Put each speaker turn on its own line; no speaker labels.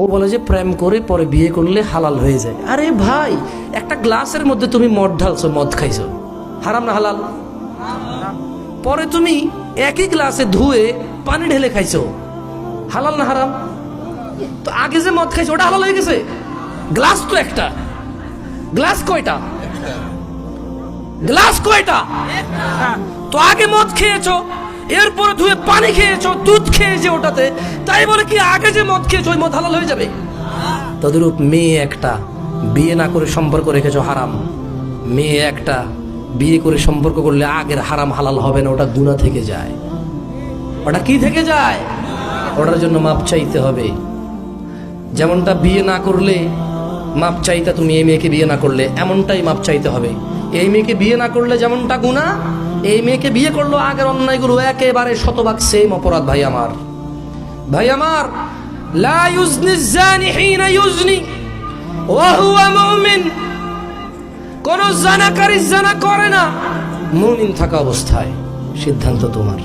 ও বলে যে প্রেম করে পরে বিয়ে করলে হালাল হয়ে যায়। আরে ভাই একটা গ্লাসের মধ্যে তুমি মদ ঢালছো মদ খাইছো। হারাম না হালাল? পরে তুমি একই গ্লাসে ধুয়ে পানি ঢেলে খাইছো। হালাল না হারাম? তো আগে যে মদ খাইছো ওটা হালাল হয়ে গেছে? গ্লাস তো একটা। গ্লাস কয়টা? গ্লাস কয়টা? তো আগে মদ খেয়েছো এরপরে ধুয়ে পানি খেয়েছো, দুধ খেয়েছে ওটাতে। তাই বলে কি আগে যে মদ খেয়েছো, ওই মদ হালাল হয়ে যাবে? তদরূপ মেয়ে একটা বিয়ে না করে সম্পর্ক রেখেছো হারাম। মেয়ে একটা বিয়ে করে সম্পর্ক করলে আগের হারাম হালাল হবে না, ওটা গুণা থেকে যায়। ওটা কি থেকে যায়? ওটার জন্য মাপ চাইতে হবে। যেমনটা বিয়ে না করলে মাপ চাইতে তুমি এই মেয়েকে বিয়ে না করলে, এমনটাই মাপ চাইতে হবে। এই মেয়েকে বিয়ে না করলে যেমনটা গুণা এই মেয়েকে বিয়ে করল আগের অন্যায়গুলো একেবারে শতভাগ সেম অপরাধ, ভাই আমার। ভাই আমার, লা ইউজনি জানি হিনা ইউজনি, ওয়া হুয়া মুমিন। কোন জানাকারী জানা করে না। মুমিন থাকা অবস্থায়, সিদ্ধান্ত তোমার।